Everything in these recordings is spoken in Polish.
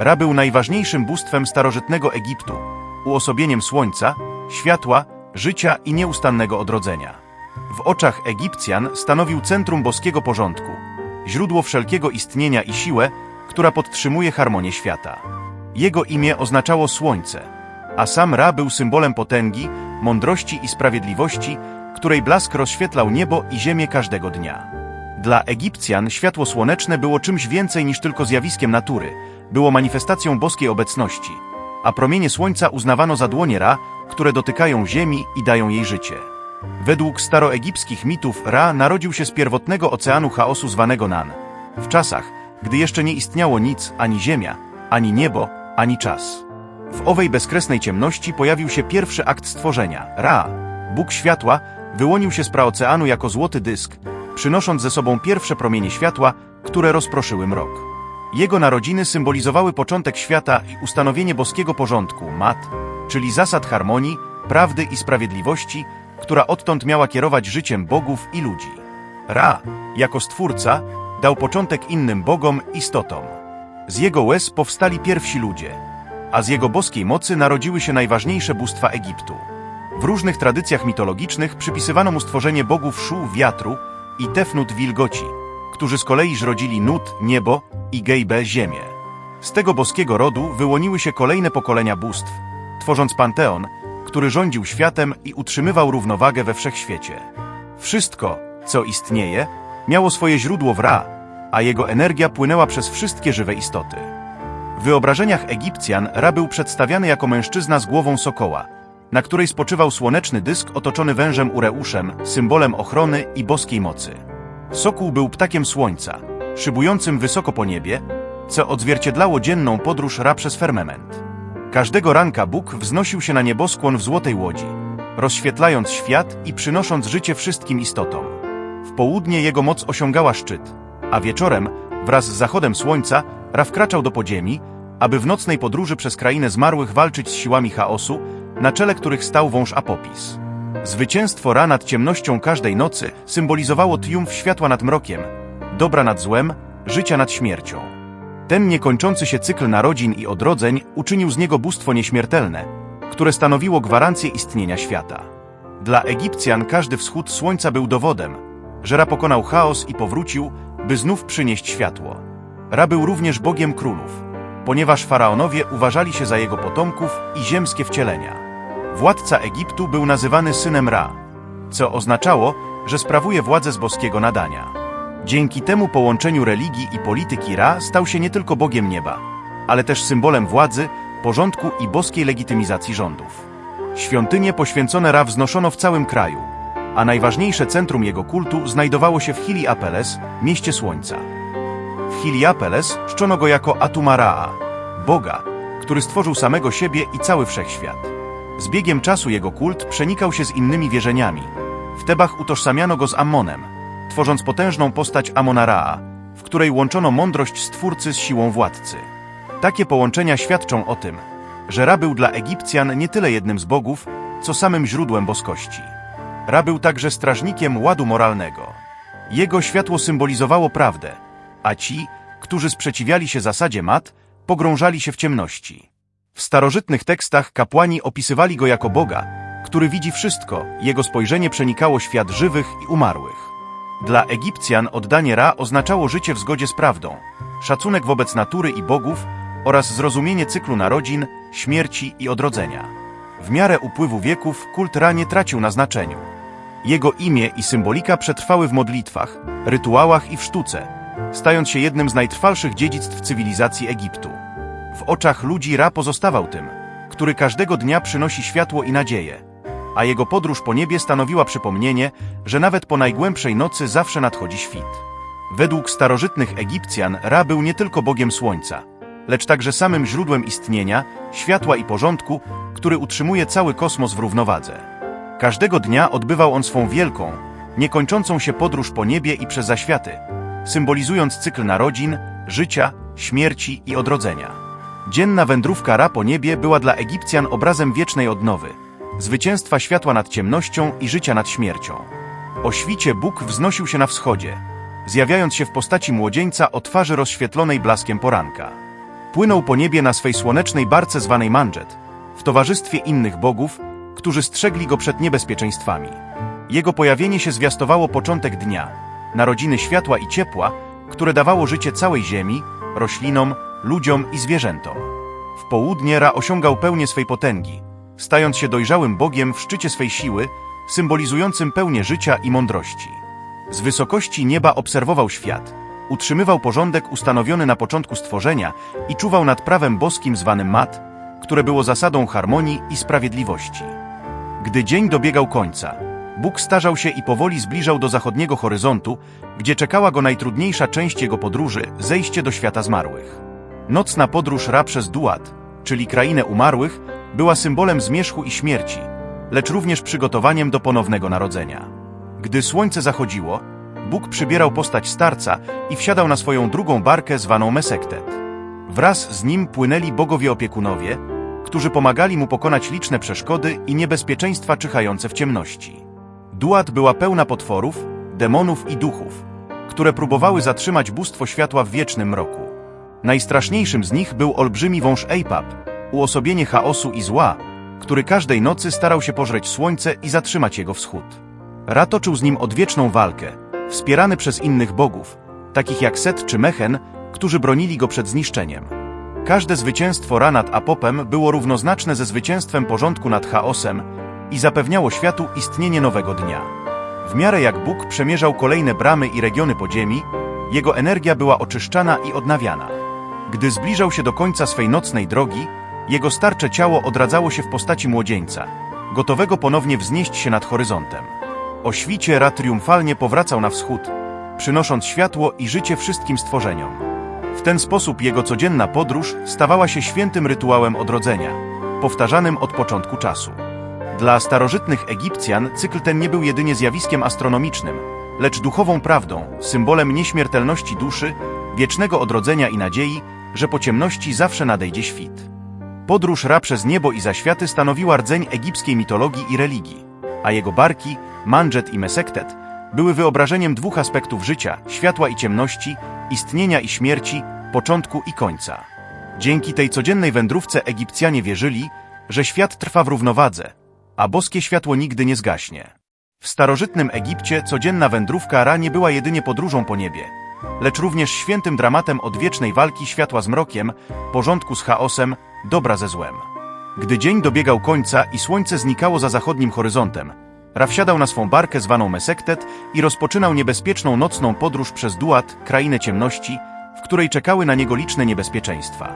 Ra był najważniejszym bóstwem starożytnego Egiptu, uosobieniem słońca, światła, życia i nieustannego odrodzenia. W oczach Egipcjan stanowił centrum boskiego porządku, źródło wszelkiego istnienia i siłę, która podtrzymuje harmonię świata. Jego imię oznaczało słońce, a sam Ra był symbolem potęgi, mądrości i sprawiedliwości, której blask rozświetlał niebo i ziemię każdego dnia. Dla Egipcjan światło słoneczne było czymś więcej niż tylko zjawiskiem natury, było manifestacją boskiej obecności, a promienie słońca uznawano za dłonie Ra, które dotykają ziemi i dają jej życie. Według staroegipskich mitów Ra narodził się z pierwotnego oceanu chaosu zwanego Nan, w czasach, gdy jeszcze nie istniało nic, ani ziemia, ani niebo, ani czas. W owej bezkresnej ciemności pojawił się pierwszy akt stworzenia. Ra, Bóg światła, wyłonił się z praoceanu jako złoty dysk, przynosząc ze sobą pierwsze promienie światła, które rozproszyły mrok. Jego narodziny symbolizowały początek świata i ustanowienie boskiego porządku, mat, czyli zasad harmonii, prawdy i sprawiedliwości, która odtąd miała kierować życiem bogów i ludzi. Ra, jako stwórca, dał początek innym bogom, istotom. Z jego łez powstali pierwsi ludzie, a z jego boskiej mocy narodziły się najważniejsze bóstwa Egiptu. W różnych tradycjach mitologicznych przypisywano mu stworzenie bogów Szu wiatru i Tefnut wilgoci, którzy z kolei zrodzili Nut niebo i Gejbe ziemię. Z tego boskiego rodu wyłoniły się kolejne pokolenia bóstw, tworząc panteon, który rządził światem i utrzymywał równowagę we wszechświecie. Wszystko, co istnieje, miało swoje źródło w Ra, a jego energia płynęła przez wszystkie żywe istoty. W wyobrażeniach Egipcjan Ra był przedstawiany jako mężczyzna z głową sokoła, na której spoczywał słoneczny dysk otoczony wężem Ureuszem, symbolem ochrony i boskiej mocy. Sokół był ptakiem słońca, szybującym wysoko po niebie, co odzwierciedlało dzienną podróż Ra przez firmament. Każdego ranka Bóg wznosił się na nieboskłon w złotej łodzi, rozświetlając świat i przynosząc życie wszystkim istotom. W południe jego moc osiągała szczyt, a wieczorem, wraz z zachodem słońca, Ra wkraczał do podziemi, aby w nocnej podróży przez krainę zmarłych walczyć z siłami chaosu, na czele których stał wąż Apopis. Zwycięstwo Ra nad ciemnością każdej nocy symbolizowało triumf światła nad mrokiem, dobra nad złem, życia nad śmiercią. Ten niekończący się cykl narodzin i odrodzeń uczynił z niego bóstwo nieśmiertelne, które stanowiło gwarancję istnienia świata. Dla Egipcjan każdy wschód słońca był dowodem, że Ra pokonał chaos i powrócił, by znów przynieść światło. Ra był również Bogiem królów, ponieważ faraonowie uważali się za jego potomków i ziemskie wcielenia. Władca Egiptu był nazywany synem Ra, co oznaczało, że sprawuje władzę z boskiego nadania. Dzięki temu połączeniu religii i polityki Ra stał się nie tylko Bogiem nieba, ale też symbolem władzy, porządku i boskiej legitymizacji rządów. Świątynie poświęcone Ra wznoszono w całym kraju, a najważniejsze centrum jego kultu znajdowało się w Hili-Apeles, mieście słońca. W Heliapeles czczono go jako Atumaraa, Boga, który stworzył samego siebie i cały wszechświat. Z biegiem czasu jego kult przenikał się z innymi wierzeniami. W Tebach utożsamiano go z Ammonem, tworząc potężną postać Amonara, w której łączono mądrość stwórcy z siłą władcy. Takie połączenia świadczą o tym, że Ra był dla Egipcjan nie tyle jednym z bogów, co samym źródłem boskości. Ra był także strażnikiem ładu moralnego. Jego światło symbolizowało prawdę, a ci, którzy sprzeciwiali się zasadzie mat, pogrążali się w ciemności. W starożytnych tekstach kapłani opisywali go jako Boga, który widzi wszystko, jego spojrzenie przenikało świat żywych i umarłych. Dla Egipcjan oddanie Ra oznaczało życie w zgodzie z prawdą, szacunek wobec natury i bogów oraz zrozumienie cyklu narodzin, śmierci i odrodzenia. W miarę upływu wieków kult Ra nie tracił na znaczeniu. Jego imię i symbolika przetrwały w modlitwach, rytuałach i w sztuce, stając się jednym z najtrwalszych dziedzictw cywilizacji Egiptu. W oczach ludzi Ra pozostawał tym, który każdego dnia przynosi światło i nadzieję, a jego podróż po niebie stanowiła przypomnienie, że nawet po najgłębszej nocy zawsze nadchodzi świt. Według starożytnych Egipcjan Ra był nie tylko bogiem słońca, lecz także samym źródłem istnienia, światła i porządku, który utrzymuje cały kosmos w równowadze. Każdego dnia odbywał on swą wielką, niekończącą się podróż po niebie i przez zaświaty, symbolizując cykl narodzin, życia, śmierci i odrodzenia. Dzienna wędrówka Ra po niebie była dla Egipcjan obrazem wiecznej odnowy, zwycięstwa światła nad ciemnością i życia nad śmiercią. O świcie Bóg wznosił się na wschodzie, zjawiając się w postaci młodzieńca o twarzy rozświetlonej blaskiem poranka. Płynął po niebie na swej słonecznej barce zwanej Mandżet, w towarzystwie innych bogów, którzy strzegli go przed niebezpieczeństwami. Jego pojawienie się zwiastowało początek dnia, narodziny światła i ciepła, które dawało życie całej ziemi, roślinom, ludziom i zwierzętom. W południe Ra osiągał pełnię swej potęgi, stając się dojrzałym bogiem w szczycie swej siły, symbolizującym pełnię życia i mądrości. Z wysokości nieba obserwował świat, utrzymywał porządek ustanowiony na początku stworzenia i czuwał nad prawem boskim zwanym Mat, które było zasadą harmonii i sprawiedliwości. Gdy dzień dobiegał końca, Bóg starzał się i powoli zbliżał do zachodniego horyzontu, gdzie czekała go najtrudniejsza część jego podróży zejście do świata zmarłych. Nocna podróż Ra przez Duat, czyli krainę umarłych, była symbolem zmierzchu i śmierci, lecz również przygotowaniem do ponownego narodzenia. Gdy słońce zachodziło, Bóg przybierał postać starca i wsiadał na swoją drugą barkę zwaną Mesektet. Wraz z nim płynęli bogowie opiekunowie, którzy pomagali mu pokonać liczne przeszkody i niebezpieczeństwa czyhające w ciemności. Duat była pełna potworów, demonów i duchów, które próbowały zatrzymać bóstwo światła w wiecznym mroku. Najstraszniejszym z nich był olbrzymi wąż Eipap, uosobienie chaosu i zła, który każdej nocy starał się pożreć słońce i zatrzymać jego wschód. Ra toczył z nim odwieczną walkę, wspierany przez innych bogów, takich jak Set czy Mechen, którzy bronili go przed zniszczeniem. Każde zwycięstwo Ra nad Apopem było równoznaczne ze zwycięstwem porządku nad chaosem i zapewniało światu istnienie nowego dnia. W miarę jak Bóg przemierzał kolejne bramy i regiony podziemi, jego energia była oczyszczana i odnawiana. Gdy zbliżał się do końca swej nocnej drogi, jego starcze ciało odradzało się w postaci młodzieńca, gotowego ponownie wznieść się nad horyzontem. O świcie Ra triumfalnie powracał na wschód, przynosząc światło i życie wszystkim stworzeniom. W ten sposób jego codzienna podróż stawała się świętym rytuałem odrodzenia, powtarzanym od początku czasu. Dla starożytnych Egipcjan cykl ten nie był jedynie zjawiskiem astronomicznym, lecz duchową prawdą, symbolem nieśmiertelności duszy, wiecznego odrodzenia i nadziei, że po ciemności zawsze nadejdzie świt. Podróż Ra przez niebo i zaświaty stanowiła rdzeń egipskiej mitologii i religii, a jego barki, Mandżet i Mesektet, były wyobrażeniem dwóch aspektów życia, światła i ciemności, istnienia i śmierci, początku i końca. Dzięki tej codziennej wędrówce Egipcjanie wierzyli, że świat trwa w równowadze, a boskie światło nigdy nie zgaśnie. W starożytnym Egipcie codzienna wędrówka Ra nie była jedynie podróżą po niebie, lecz również świętym dramatem odwiecznej walki światła z mrokiem, porządku z chaosem, dobra ze złem. Gdy dzień dobiegał końca i słońce znikało za zachodnim horyzontem, Ra wsiadał na swą barkę zwaną Mesektet i rozpoczynał niebezpieczną nocną podróż przez Duat, krainę ciemności, w której czekały na niego liczne niebezpieczeństwa.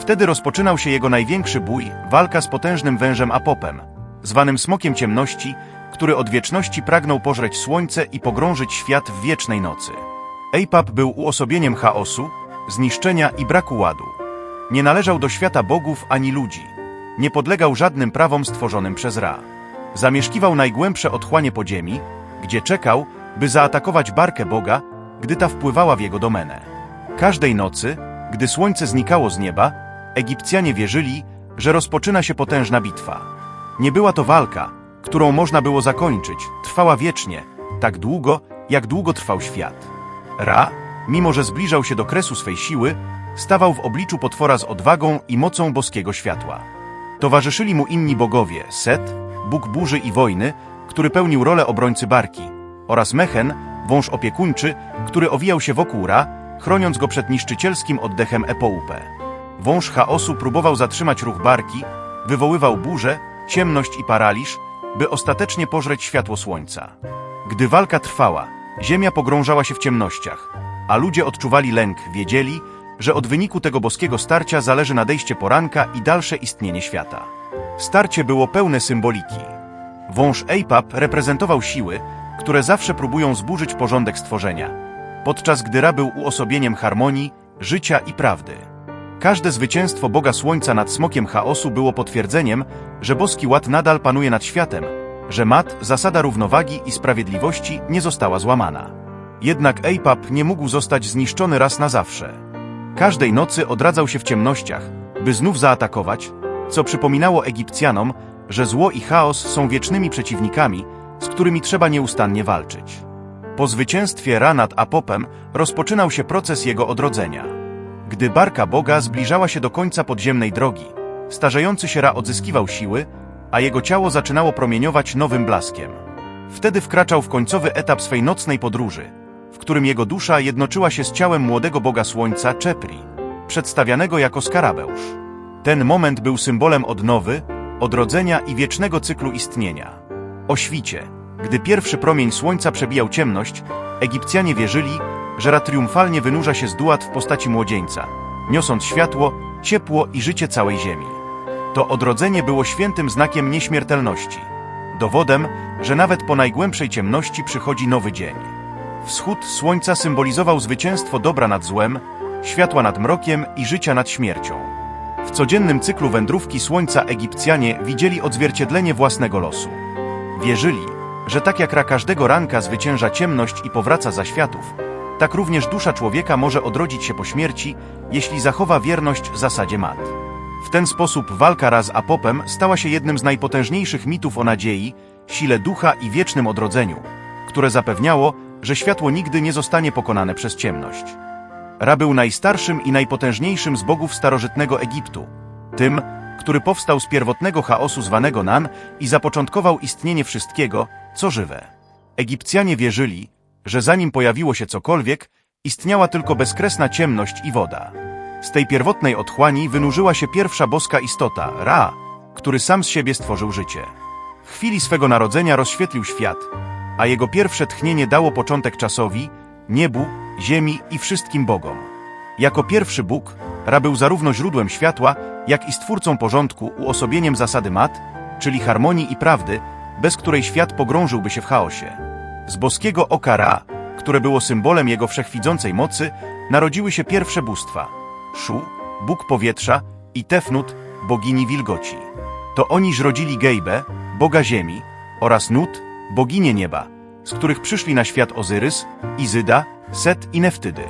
Wtedy rozpoczynał się jego największy bój, walka z potężnym wężem Apopem, zwanym Smokiem Ciemności, który od wieczności pragnął pożreć słońce i pogrążyć świat w wiecznej nocy. Eipap był uosobieniem chaosu, zniszczenia i braku ładu. Nie należał do świata bogów ani ludzi. Nie podlegał żadnym prawom stworzonym przez Ra. Zamieszkiwał najgłębsze otchłanie podziemi, gdzie czekał, by zaatakować barkę Boga, gdy ta wpływała w jego domenę. Każdej nocy, gdy słońce znikało z nieba, Egipcjanie wierzyli, że rozpoczyna się potężna bitwa. Nie była to walka, którą można było zakończyć, trwała wiecznie, tak długo, jak długo trwał świat. Ra, mimo że zbliżał się do kresu swej siły, stawał w obliczu potwora z odwagą i mocą boskiego światła. Towarzyszyli mu inni bogowie, Set, bóg burzy i wojny, który pełnił rolę obrońcy barki, oraz Mechen, wąż opiekuńczy, który owijał się wokół Ra, chroniąc go przed niszczycielskim oddechem Epoupe. Wąż chaosu próbował zatrzymać ruch barki, wywoływał burzę, ciemność i paraliż, by ostatecznie pożreć światło słońca. Gdy walka trwała, ziemia pogrążała się w ciemnościach, a ludzie odczuwali lęk, wiedzieli, że od wyniku tego boskiego starcia zależy nadejście poranka i dalsze istnienie świata. Starcie było pełne symboliki. Wąż Eipap reprezentował siły, które zawsze próbują zburzyć porządek stworzenia, podczas gdy Ra był uosobieniem harmonii, życia i prawdy. Każde zwycięstwo Boga Słońca nad smokiem chaosu było potwierdzeniem, że boski ład nadal panuje nad światem, że mat, zasada równowagi i sprawiedliwości nie została złamana. Jednak Eipap nie mógł zostać zniszczony raz na zawsze. Każdej nocy odradzał się w ciemnościach, by znów zaatakować, co przypominało Egipcjanom, że zło i chaos są wiecznymi przeciwnikami, z którymi trzeba nieustannie walczyć. Po zwycięstwie Ra nad Apopem rozpoczynał się proces jego odrodzenia. Gdy barka Boga zbliżała się do końca podziemnej drogi, starzejący się Ra odzyskiwał siły, a jego ciało zaczynało promieniować nowym blaskiem. Wtedy wkraczał w końcowy etap swej nocnej podróży, w którym jego dusza jednoczyła się z ciałem młodego Boga Słońca Czepri, przedstawianego jako skarabeusz. Ten moment był symbolem odnowy, odrodzenia i wiecznego cyklu istnienia. O świcie, gdy pierwszy promień słońca przebijał ciemność, Egipcjanie wierzyli, że Ra triumfalnie wynurza się z duat w postaci młodzieńca, niosąc światło, ciepło i życie całej ziemi. To odrodzenie było świętym znakiem nieśmiertelności, dowodem, że nawet po najgłębszej ciemności przychodzi nowy dzień. Wschód słońca symbolizował zwycięstwo dobra nad złem, światła nad mrokiem i życia nad śmiercią. W codziennym cyklu wędrówki słońca Egipcjanie widzieli odzwierciedlenie własnego losu. Wierzyli, że tak jak ra każdego ranka zwycięża ciemność i powraca za światów, tak również dusza człowieka może odrodzić się po śmierci, jeśli zachowa wierność zasadzie mat. W ten sposób walka raz z Apopem stała się jednym z najpotężniejszych mitów o nadziei, sile ducha i wiecznym odrodzeniu, które zapewniało, że światło nigdy nie zostanie pokonane przez ciemność. Ra był najstarszym i najpotężniejszym z bogów starożytnego Egiptu, tym, który powstał z pierwotnego chaosu zwanego Nan i zapoczątkował istnienie wszystkiego, co żywe. Egipcjanie wierzyli, że zanim pojawiło się cokolwiek, istniała tylko bezkresna ciemność i woda. Z tej pierwotnej otchłani wynurzyła się pierwsza boska istota, Ra, który sam z siebie stworzył życie. W chwili swego narodzenia rozświetlił świat, a jego pierwsze tchnienie dało początek czasowi, niebu, ziemi i wszystkim bogom. Jako pierwszy Bóg, Ra był zarówno źródłem światła, jak i stwórcą porządku, uosobieniem zasady mat, czyli harmonii i prawdy, bez której świat pogrążyłby się w chaosie. Z boskiego oka Ra, które było symbolem jego wszechwidzącej mocy, narodziły się pierwsze bóstwa. Szu, Bóg powietrza i Tefnut, bogini wilgoci. To oni żrodzili Gejbę, boga ziemi, oraz Nut, boginię nieba, z których przyszli na świat Ozyrys, Izyda, Set i Neftydy.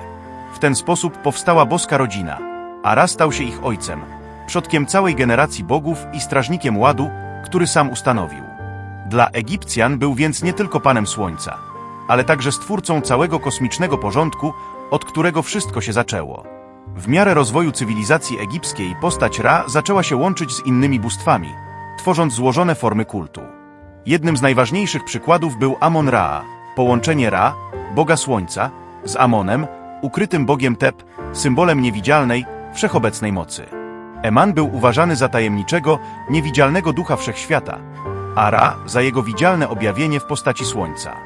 W ten sposób powstała boska rodzina, a Ra stał się ich ojcem, przodkiem całej generacji bogów i strażnikiem ładu, który sam ustanowił. Dla Egipcjan był więc nie tylko panem słońca, ale także stwórcą całego kosmicznego porządku, od którego wszystko się zaczęło. W miarę rozwoju cywilizacji egipskiej postać Ra zaczęła się łączyć z innymi bóstwami, tworząc złożone formy kultu. Jednym z najważniejszych przykładów był Amon-Ra, połączenie Ra, boga słońca, z Amonem, ukrytym bogiem Teb, symbolem niewidzialnej, wszechobecnej mocy. Eman był uważany za tajemniczego, niewidzialnego ducha wszechświata, a Ra za jego widzialne objawienie w postaci słońca.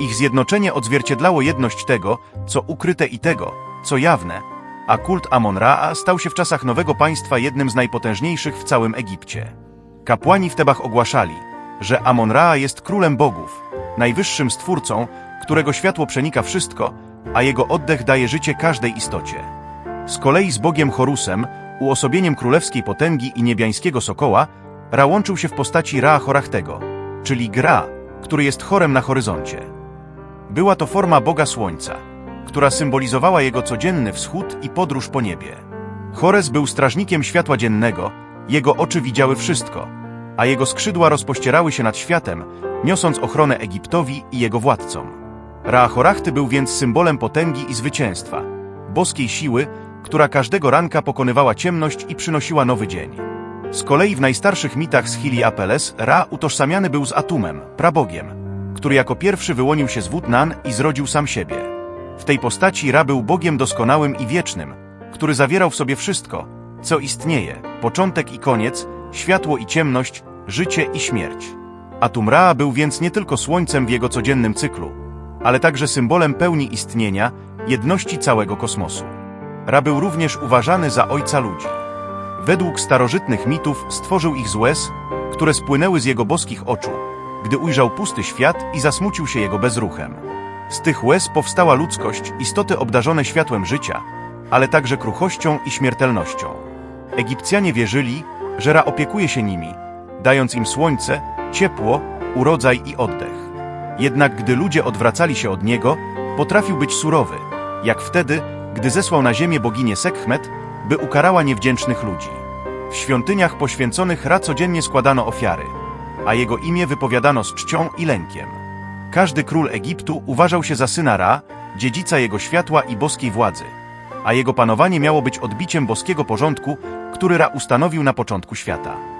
Ich zjednoczenie odzwierciedlało jedność tego, co ukryte i tego, co jawne, a kult Amon-Ra stał się w czasach nowego państwa jednym z najpotężniejszych w całym Egipcie. Kapłani w Tebach ogłaszali, że Amon-Ra jest królem bogów, najwyższym stwórcą, którego światło przenika wszystko, a jego oddech daje życie każdej istocie. Z kolei z bogiem Horusem, uosobieniem królewskiej potęgi i niebiańskiego sokoła, Ra łączył się w postaci Ra Horachtego, czyli Gra, który jest chorem na horyzoncie. Była to forma Boga Słońca, która symbolizowała jego codzienny wschód i podróż po niebie. Chores był strażnikiem światła dziennego, jego oczy widziały wszystko, a jego skrzydła rozpościerały się nad światem, niosąc ochronę Egiptowi i jego władcom. Ra Horachty był więc symbolem potęgi i zwycięstwa, boskiej siły, która każdego ranka pokonywała ciemność i przynosiła nowy dzień. Z kolei w najstarszych mitach z Hili Apeles Ra utożsamiany był z Atumem, prabogiem, który jako pierwszy wyłonił się z wód Nan i zrodził sam siebie. W tej postaci Ra był bogiem doskonałym i wiecznym, który zawierał w sobie wszystko, co istnieje, początek i koniec, światło i ciemność, życie i śmierć. Atum Ra był więc nie tylko słońcem w jego codziennym cyklu, ale także symbolem pełni istnienia, jedności całego kosmosu. Ra był również uważany za ojca ludzi. Według starożytnych mitów stworzył ich z łez, które spłynęły z jego boskich oczu, gdy ujrzał pusty świat i zasmucił się jego bezruchem. Z tych łez powstała ludzkość, istoty obdarzone światłem życia, ale także kruchością i śmiertelnością. Egipcjanie wierzyli, że Ra opiekuje się nimi, dając im słońce, ciepło, urodzaj i oddech. Jednak gdy ludzie odwracali się od niego, potrafił być surowy, jak wtedy, gdy zesłał na ziemię boginię Sekhmet, by ukarała niewdzięcznych ludzi. W świątyniach poświęconych Ra codziennie składano ofiary, a jego imię wypowiadano z czcią i lękiem. Każdy król Egiptu uważał się za syna Ra, dziedzica jego światła i boskiej władzy. a jego panowanie miało być odbiciem boskiego porządku, który Ra ustanowił na początku świata.